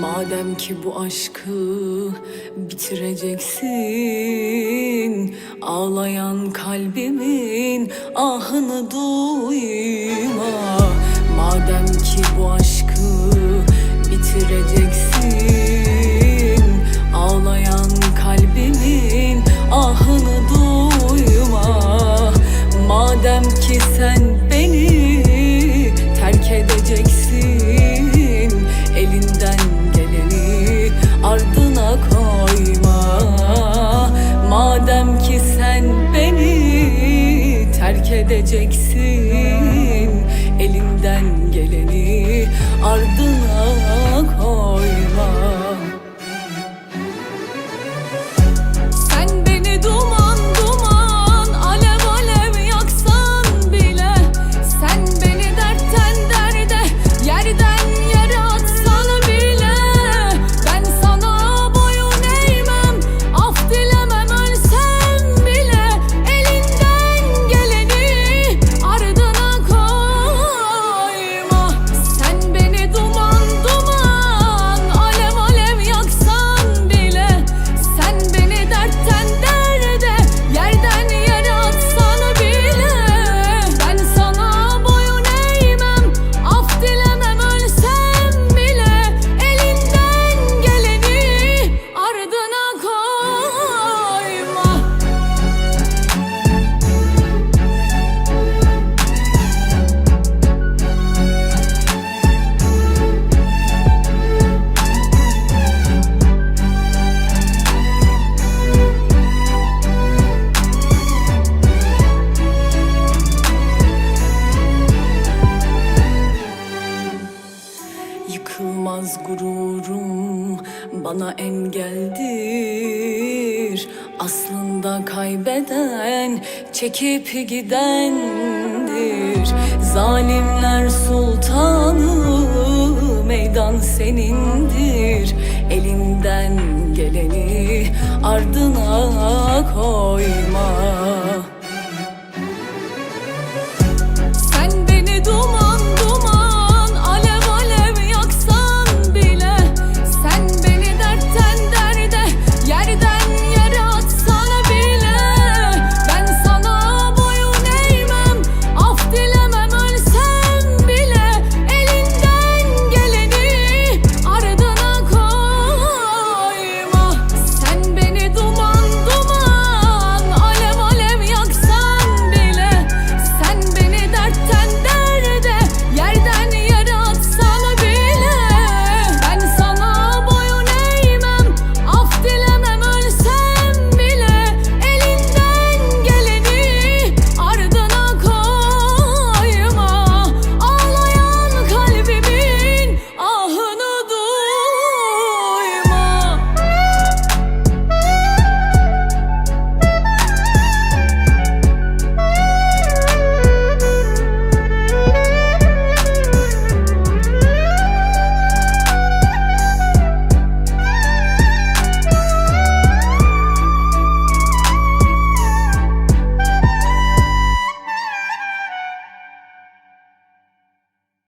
Madem ki bu aşkı bitireceksin Ağlayan kalbimin ahını duyma. Madem ki edeceksin Yıkılmaz gururum bana engeldir. Aslında kaybeden çekip gidendir. Zalimler sultanı meydan senindir. Elinden geleni ardına koyma.